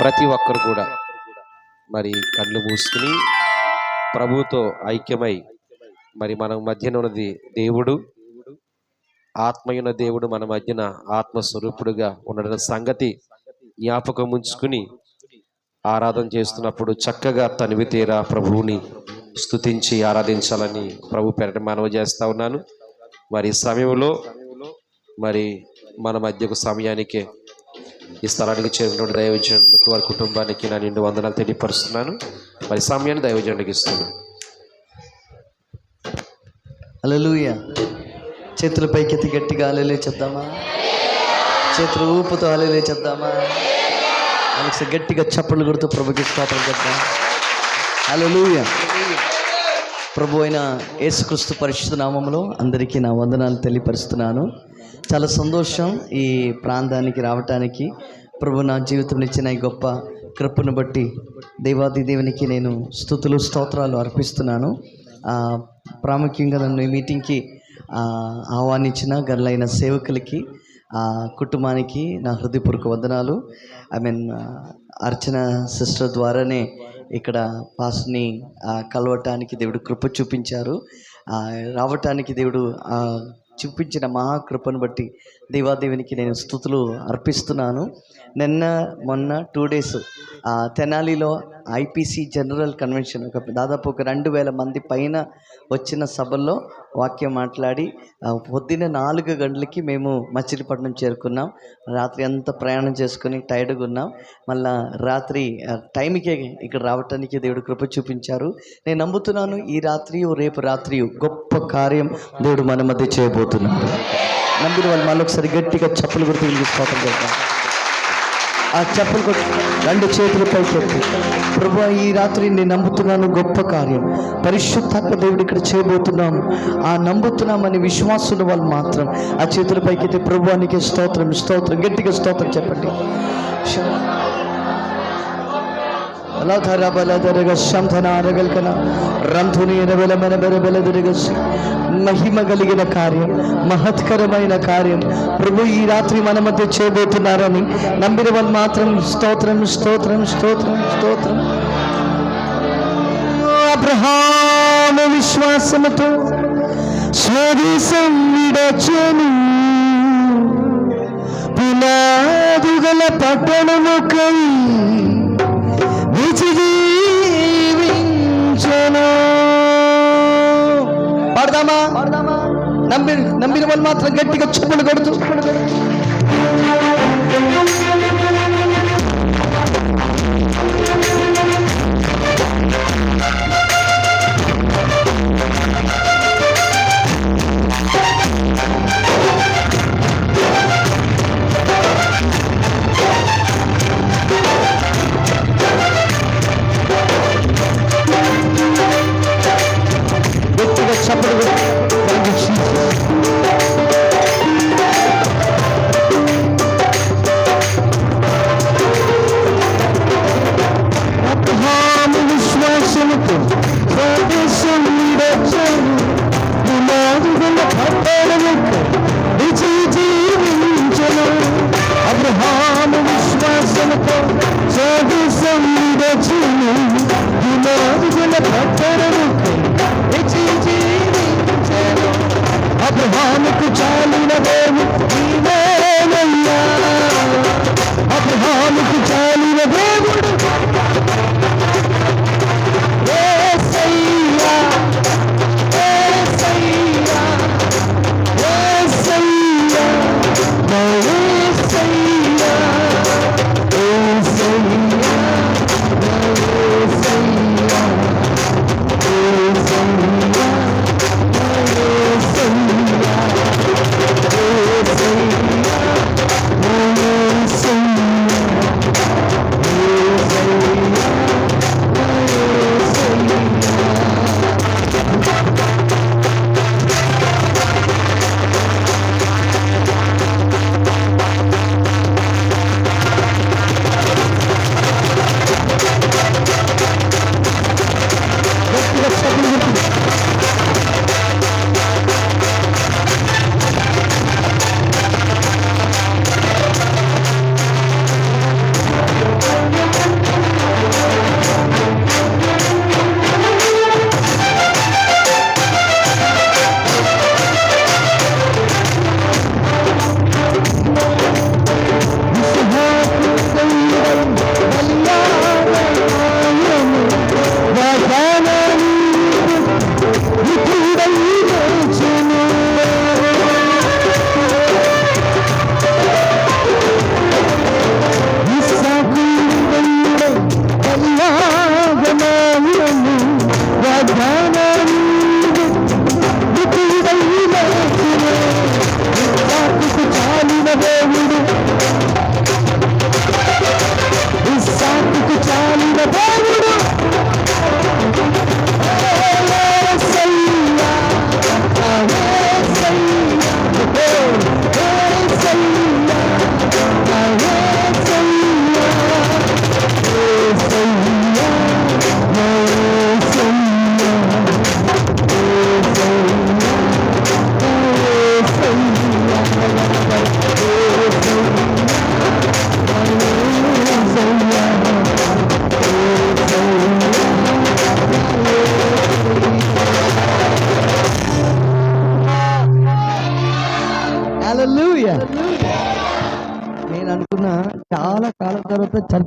ప్రతి ఒక్కరు కూడా. మరి కళ్ళు మూసుకుని ప్రభుతో ఐక్యమై మరి మన మధ్యన ఉన్నది దేవుడు. ఆత్మయున్న దేవుడు మన మధ్యన ఆత్మస్వరూపుడుగా ఉండడం సంగతి జ్ఞాపకం ఉంచుకుని ఆరాధన చేస్తున్నప్పుడు చక్కగా తనివి తీరా ప్రభువుని స్తుతించి ఆరాధించాలని ప్రభు పెరట మనవి చేస్తా ఉన్నాను. మరి సమయంలో మరి మన మధ్యకు సమయానికే ఈ స్థలానికి చేరినటువంటి దైవజనులకు వారి కుటుంబానికి నా నిండు వందనాలు తెలియపరుస్తున్నాను. వారి సమయాన్ని దైవజనుడికి ఇస్తున్నాను. అలలుయ చేతుల పైకెత్తి గట్టిగా అలలే చెప్దామా? చేతులు ఊపుతో అలలే చెప్దామా? అలెక్స్ గట్టిగా చప్పట్లు కొడుతూ ప్రభుకి స్తోత్రం చెప్దాం. అలలుయ ప్రభు అయిన యేసుక్రీస్తు పరిశుద్ధ నామంలో అందరికీ నా వందనాలు తెలియపరుస్తున్నాను. చాలా సంతోషం ఈ ప్రాంతానికి రావటానికి. ప్రభు నా జీవితంలో ఇచ్చిన ఈ గొప్ప కృపను బట్టి దేవాది దేవునికి నేను స్థుతులు స్తోత్రాలు అర్పిస్తున్నాను. ప్రాముఖ్యంగా నన్ను ఈ మీటింగ్కి ఆహ్వానించిన గర్లైన సేవకులకి ఆ కుటుంబానికి నా హృదయపూర్వక వందనాలు. ఐ మీన్ అర్చన సిస్టర్ ద్వారానే ఇక్కడ పాస్ని కలవటానికి దేవుడు కృప చూపించారు. రావటానికి దేవుడు చూపించిన మహాకృపను బట్టి దేవాదేవునికి నేను స్థుతులు అర్పిస్తున్నాను. నిన్న మొన్న టూ డేస్ తెనాలిలో ఐపీసీ జనరల్ కన్వెన్షన్ ఒక దాదాపు ఒక రెండు వేల మంది పైన వచ్చిన సభల్లో వాక్యం మాట్లాడి పొద్దున్న నాలుగు గంటలకి మేము మచిలీపట్నం చేరుకున్నాం. రాత్రి అంతా ప్రయాణం చేసుకుని టైర్డ్గా ఉన్నాం. మళ్ళా రాత్రి టైంకే ఇక్కడ రావటానికి దేవుడు కృప చూపించారు. నేను నమ్ముతున్నాను ఈ రాత్రి రేపు రాత్రి గొప్ప కార్యం దేవుడు మన మధ్య చేయబోతున్నాడు. నమ్మిన వాళ్ళు మళ్ళీ ఒకసారి గట్టిగా చప్పులు గుర్తు తీసుకోవటం చేద్దాం ఆ చెప్పులు కొట్టి రెండు చేతులు పైకెత్తి ప్రభు ఈ రాత్రి నేను నమ్ముతున్నాను గొప్ప కార్యం. పరిశుద్ధాత్మ దేవుడు ఇక్కడ చేయబోతున్నాము. ఆ నమ్ముతున్నామని విశ్వాసుల వాళ్ళు మాత్రం ఆ చేతుల పైకెత్తి ప్రభువానికి స్తోత్రం స్తోత్రం గట్టిగా స్తోత్రం చెప్పండి. శంధనారగల్కన రంధుని బల బెరబెలదిరగసి మహిమ కలిగిన కార్యం మహత్కరమైన కార్యం ప్రభు ఈ రాత్రి మన మధ్య చేయబోతున్నారని నమ్మిన వాళ్ళు మాత్రం స్తోత్రం స్తోత్రం స్తోత్రం స్తోత్రం అబ్రహాము విశ్వాసముతో స్వదేశం విడచను పునాదుగల పట్టణముకై విచి జీవించను. పాడదామా? నమ్మి నమ్మిన వాళ్ళు మాత్రం గట్టిగా చెప్పులు కొడుతూ.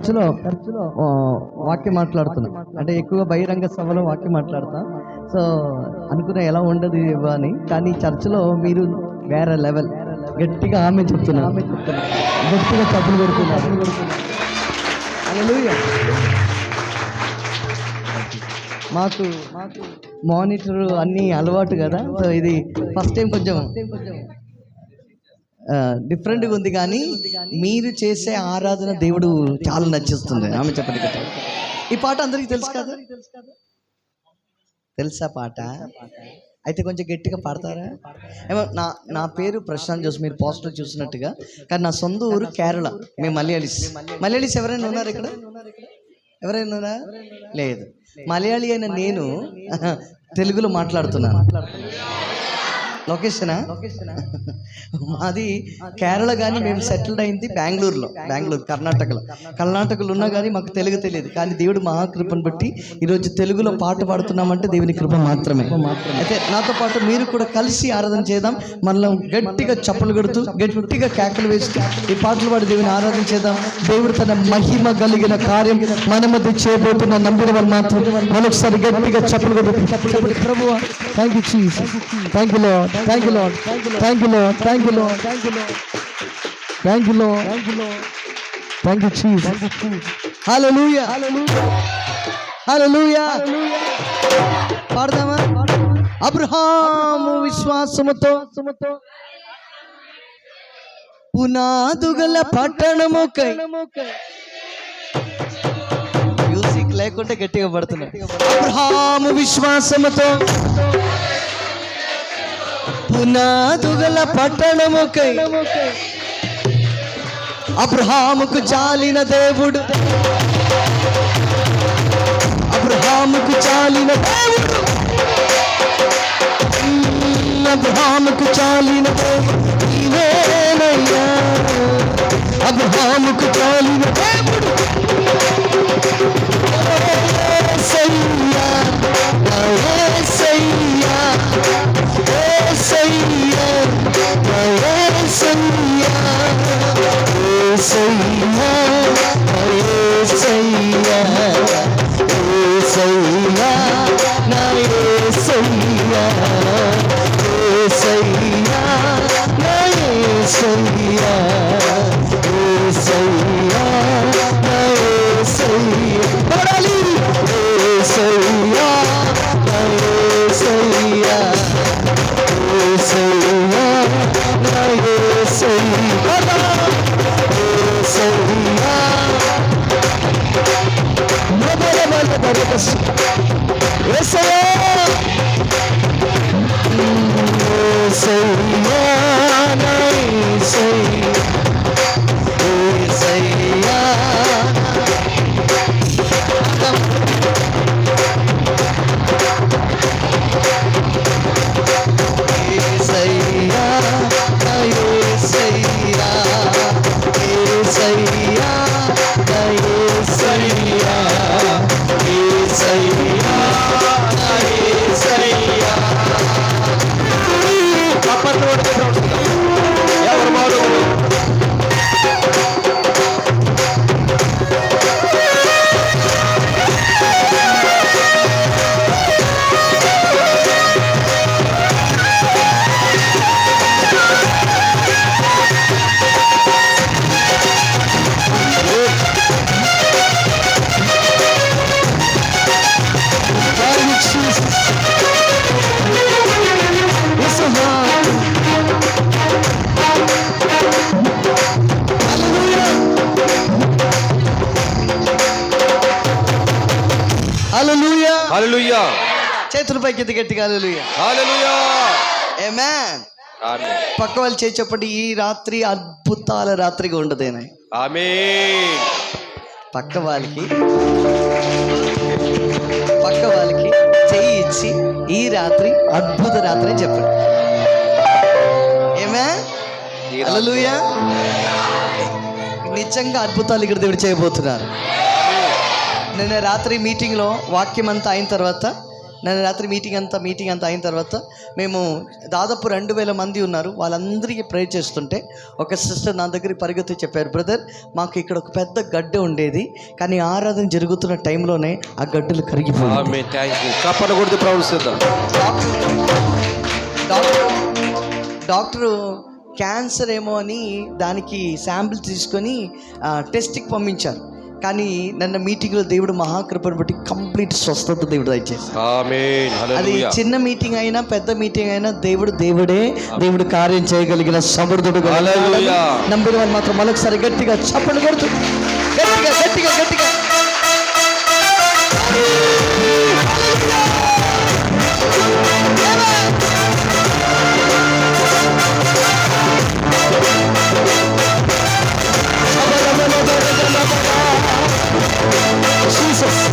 చర్చిలో చర్చిలో వాక్యం మాట్లాడుతున్నా. అంటే ఎక్కువ బహిరంగ సభలో వాక్యం మాట్లాడతా. సో అనుకున్న ఎలా ఉండదు ఇవ్వ అని. కానీ చర్చిలో మీరు వేరే లెవెల్. గట్టిగా ఆమె చెప్తున్నా. ఆమె చెప్తున్నా గట్టిగా చప్పులు పెడుతున్నారు. మాకు మాకు మానిటర్ అన్నీ అలవాటు కదా. సో ఇది ఫస్ట్ టైం కొంచెం డిఫరెంట్గా ఉంది కానీ మీరు చేసే ఆరాధన దేవుడు చాలా నచ్చిస్తుంది. ఆమె చెప్పండి కదా ఈ పాట అందరికీ తెలుసు కదా? తెలుసా పాట? అయితే కొంచెం గట్టిగా పాడతారా? ఏమో నా నా పేరు ప్రశాంత్ జోస్ మీరు పోస్టర్ చూసినట్టుగా. కానీ నా సొంత ఊరు కేరళ మేము మలయాళీస్. మలయాళీస్ ఎవరైనా ఉన్నారు ఇక్కడ? ఎవరైనా ఉన్నారా? లేదు. మలయాళీ అయిన నేను తెలుగులో మాట్లాడుతున్నాను. లొకేషనా? మాది కేరళ కానీ మేము సెటిల్డ్ అయింది బెంగళూరులో బెంగళూరు కర్ణాటకలో. కర్ణాటకలో ఉన్నా కానీ మాకు తెలుగు తెలియదు కానీ దేవుడు మహాకృపను బట్టి ఈరోజు తెలుగులో పాట పాడుతున్నామంటే దేవుని కృప మాత్రమే. అయితే నాతో పాటు మీరు కూడా కలిసి ఆరాధన చేద్దాం మనలో గట్టిగా చప్పలు కొడుతూ గట్టిగా కేకలు వేస్తూ ఈ పాటలు పాడి దేవుని ఆరాధన చేద్దాం. దేవుడు తన మహిమ కలిగిన కార్యం మన మధ్య చేయబోతున్న నమ్మిన వాళ్ళు మాత్రం మరొకసారి గట్టిగా చప్పలు కొడుతూ ప్రభు thank you cheese thank you lord thank you lord thank you lord thank you lord thank you lord thank you lord thank you lord thank you cheese hallelujah hallelujah పాడదామా అబ్రహాము విశ్వాసముతో పునాదుగల పట్టణముకై మ్యూజిక్ లేకుంటే గట్టిగా పడుతున్నా. అబ్రహాము విశ్వాసముతో పునాదుగల పట్టణముకై అబ్రహాముకు చాలిన దేవుడు. అబ్రహాముకు చాలిన దేవుడు. అబ్రహాముకు చాలిన దేవుడు. నీవేనయ్యా అబ్రహాముకు చాలిన దేవుడు. సయ్య యేసయ్యా, సయ్యా చేతుల పైకి ఎత్తి గట్టిగా పక్క వాళ్ళు చేయి చెప్పండి ఈ రాత్రి అద్భుతాల రాత్రిగా ఉండదేనా పక్క వాళ్ళకి పక్క వాళ్ళకి చెయ్యి ఇచ్చి ఈ రాత్రి అద్భుత రాత్రి అని చెప్పండి. ఏమే నిజంగా అద్భుతాలు ఇక్కడ దేవుడు చేయబోతున్నారు. నిన్న రాత్రి మీటింగ్లో వాక్యం అంతా అయిన తర్వాత నేను రాత్రి మీటింగ్ అంతా మీటింగ్ అంతా అయిన తర్వాత మేము దాదాపు రెండు వేల మంది ఉన్నారు. వాళ్ళందరికీ ప్రే చేస్తుంటే ఒక సిస్టర్ నా దగ్గరికి పరిగెత్తి చెప్పారు బ్రదర్ మాకు ఇక్కడ ఒక పెద్ద గడ్డ ఉండేది కానీ ఆరాధన జరుగుతున్న టైంలోనే ఆ గడ్డలు కరిగిపోయాయి. డాక్టర్ డాక్టరు క్యాన్సర్ ఏమో అని దానికి శాంపిల్ తీసుకొని టెస్ట్కి పంపించారు. కానీ నన్న మీటింగ్లో దేవుడు మహాకృపను బట్టి కంప్లీట్ స్వస్థత దేవుడు దయచేసి అది చిన్న మీటింగ్ అయినా పెద్ద మీటింగ్ అయినా దేవుడు దేవుడే దేవుడు కార్యం చేయగలిగిన హల్లెలూయా. నంబర్ వన్ మాత్రం మరొకసారి గట్టిగా చప్పలు కొడుతూ గట్టిగా గట్టిగా గట్టిగా. Jesus.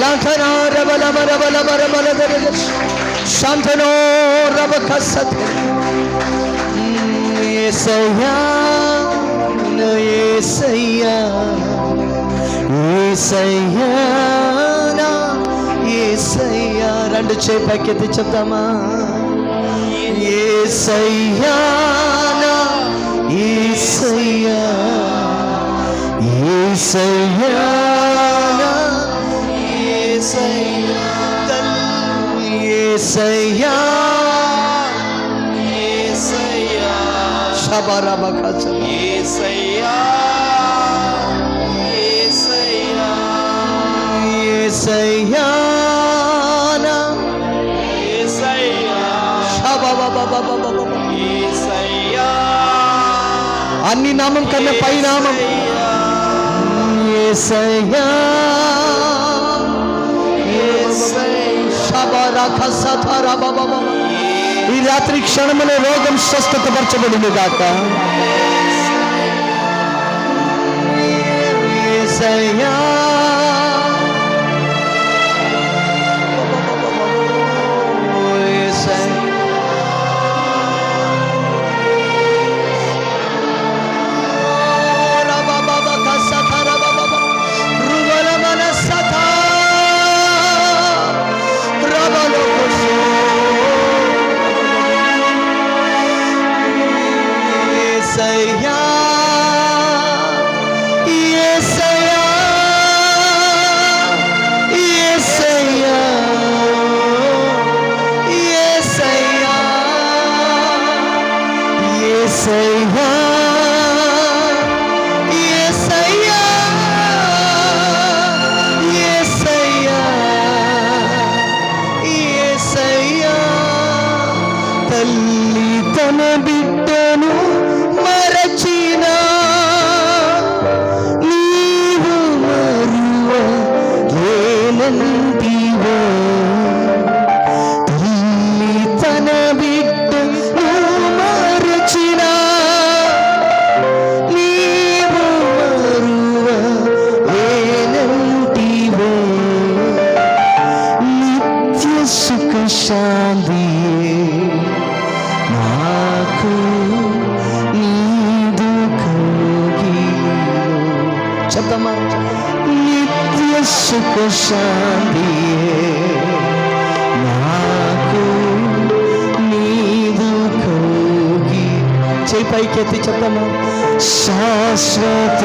లాంఛన రబల మరబల మరబల దరగ శాంతనో రబక సత ఏసయ్యా నా ఏసయ్యా రెండు చేపకెత్తి చెప్దామా ఏసయ్యా ఏసయ్యా ఏసయ్యా అన్ని నామం కన్నా పై నామం. ఏసయ్యా ఈ రాత్రి క్షణంలో రోగం స్వస్థతపరచబడింది గాక సయ్యా శాంతియే నాకు నీదు కోగి. చేయి పైకి ఎత్తి చెప్తాము? శాశ్వతమైన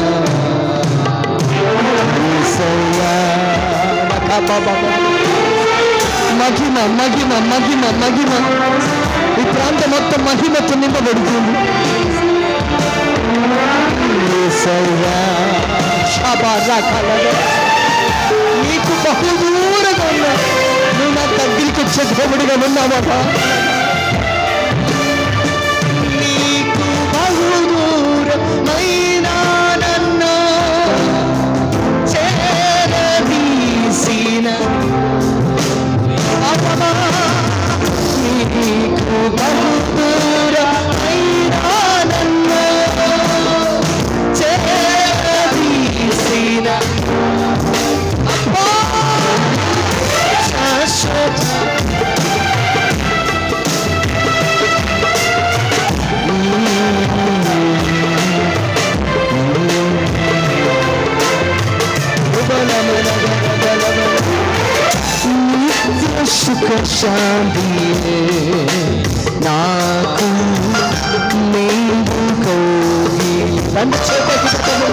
మహిమ మహిమ మహిమ మహిమ. ఈ ప్రాంతం మొత్తం మహిమతో నింపబడుతుంది. నీకు బహు దూరంగా ఉన్నా నువ్వు నా దగ్గరికి వచ్చే దేవుడిగా ఉన్నావా? నీకు బహు దూరమైన శాంతియే నాకు నీవు కౌగి రెండు చేతులు చప్పలు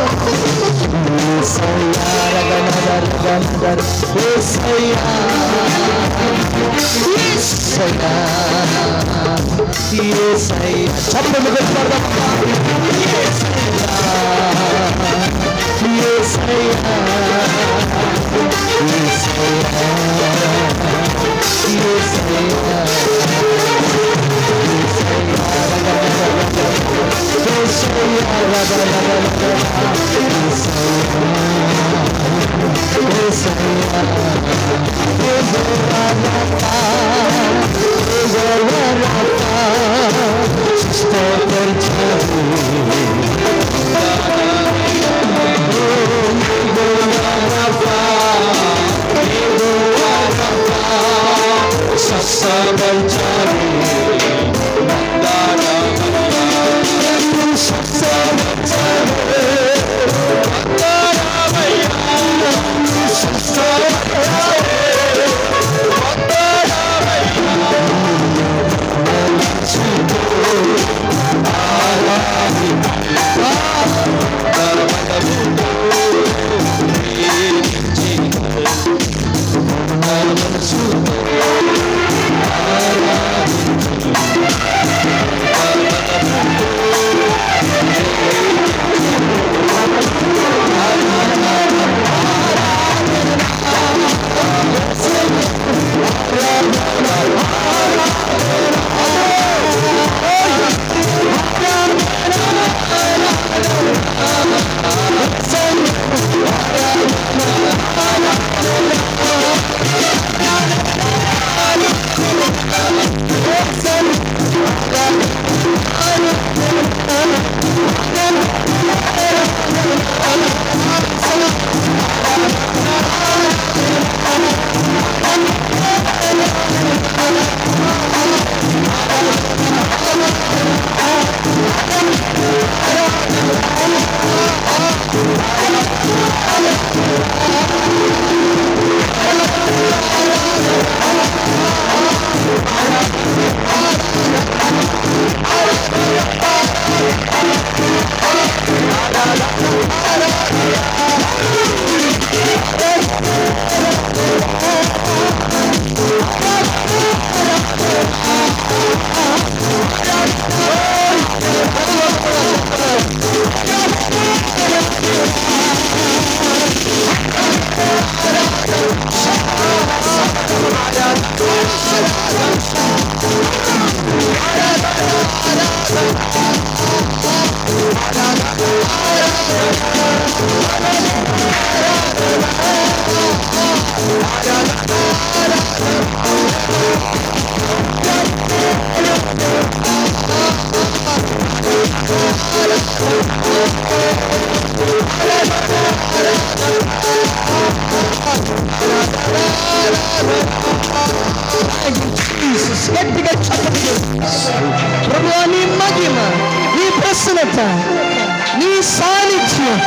ప్రసన్నత నీ సాన్నిధ్యం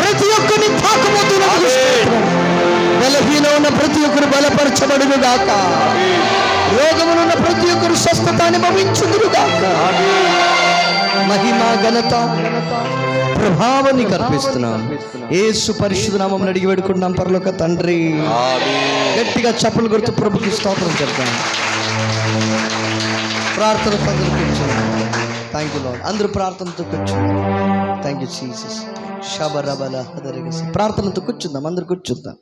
ప్రతి ఒక్కరిని తాకబోతున్నది బలహీన ఉన్న ప్రతి ఒక్కరు బలపరచబడును గాక. రోగమునున్న ప్రతి ఒక్కరు స్వస్థత అనుభవించుదురు గాక. మహిమ ఘనత ప్రభావాన్ని కల్పిస్తున్నాం. యేసు పరిశుద్ధ నామం అడిగి వేడుకుంటున్నాం పరలోక తండ్రి. గట్టిగా చప్పలు గుర్తు ప్రభుకి స్తోత్రం చెప్తాం ప్రార్థనతో అందరూ కూర్చోండి థ్యాంక్ యూ లాడ్ అందరూ ప్రార్థనతో కూర్చుందాం. థ్యాంక్ యూ జీసస్ షబరబల ప్రార్థనతో కూర్చుందాం. అందరు కూర్చుందాం.